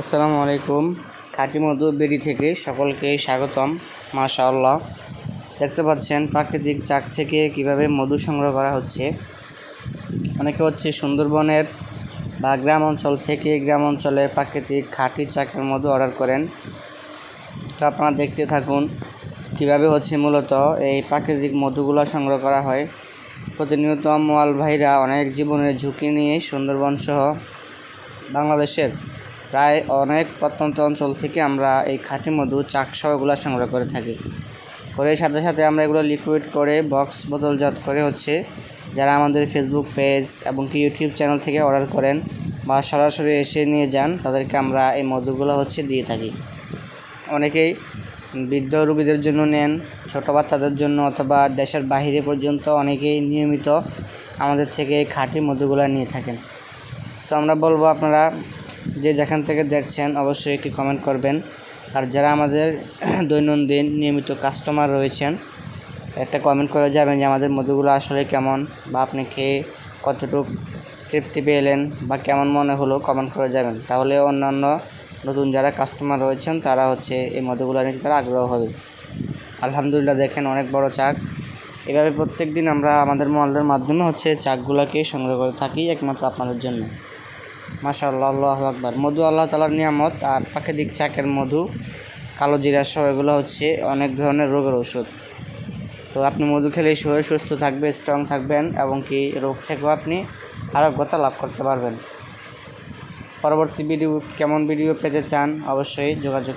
আসসালামু আলাইকুম। খাঁটি মধু বেরি থেকে সকলকে স্বাগতম, মাশাআল্লাহ। দেখতে পাচ্ছেন প্রাকৃতিক চাক থেকে কীভাবে মধু সংগ্রহ করা হচ্ছে। অনেকে হচ্ছে সুন্দরবনের বা গ্রাম অঞ্চল থেকে গ্রাম অঞ্চলের প্রাকৃতিক খাঁটি চাকের মধু অর্ডার করেন। তো আপনারা দেখতে থাকুন কীভাবে হচ্ছে মূলত এই প্রাকৃতিক মধুগুলো সংগ্রহ করা হয়। প্রতিনিয়ত মোয়াল ভাইরা অনেক জীবনের ঝুঁকি নিয়ে সুন্দরবন সহ বাংলাদেশের প্রায় অনেক প্রত্যন্ত অঞ্চল থেকে আমরা এই খাঁটি মধু চাকসহ এগুলো সংগ্রহ করে থাকি। করে সাথে সাথে আমরা এগুলো লিকুইড করে বক্স বোতলজাত করে হচ্ছে যারা আমাদের ফেসবুক পেজ এবং কি ইউটিউব চ্যানেল থেকে অর্ডার করেন বা সরাসরি এসে নিয়ে যান, তাদেরকে আমরা এই মধুগুলো হচ্ছে দিয়ে থাকি। অনেকেই বৃদ্ধ রোগীদের জন্য নেন, ছোট বাচ্চাদের জন্য অথবা দেশের বাহিরে পর্যন্ত অনেকেই নিয়মিত আমাদের থেকে খাঁটি মধুগুলো নিয়ে থাকেন। সো আমরা বলব আপনারা যে যেখান থেকে দেখছেন, অবশ্যই একটি কমেন্ট করবেন। আর যারা আমাদের দৈনন্দিন নিয়মিত কাস্টমার রয়েছেন, একটা কমেন্ট করে যাবেন যে আমাদের মধুগুলো আসলে কেমন বা আপনি খেয়ে কতটুকু তৃপ্তি পেলেন বা কেমন মনে হলো কমেন্ট করে যাবেন। তাহলে অন্যান্য নতুন যারা কাস্টমার রয়েছেন, তারা হচ্ছে এই মধুগুলো নিতে তারা আগ্রহ হবে। আলহামদুলিল্লাহ দেখেন অনেক বড় চাক। এভাবে প্রত্যেক দিন আমরা আমাদের মহলদের মাধ্যমে হচ্ছে চাকগুলোকে সংগ্রহ করে থাকি একমাত্র আপনাদের জন্য। মাশাআল্লাহ, আল্লাহ আকবার। মধু আল্লাহ তালার নিয়ামত, আর প্রাকৃতিক চাকের মধু, কালো জিরা সহ এগুলো হচ্ছে অনেক ধরনের রোগের ওষুধ। তো আপনি মধু খেলে শরীর সুস্থ থাকবে স্ট্রং থাকবেন, এবং কি রোগ থেকেও আপনি আরোগ্যতা লাভ করতে পারবেন। পরবর্তী ভিডিও কেমন ভিডিও পেতে চান, অবশ্যই যোগাযোগ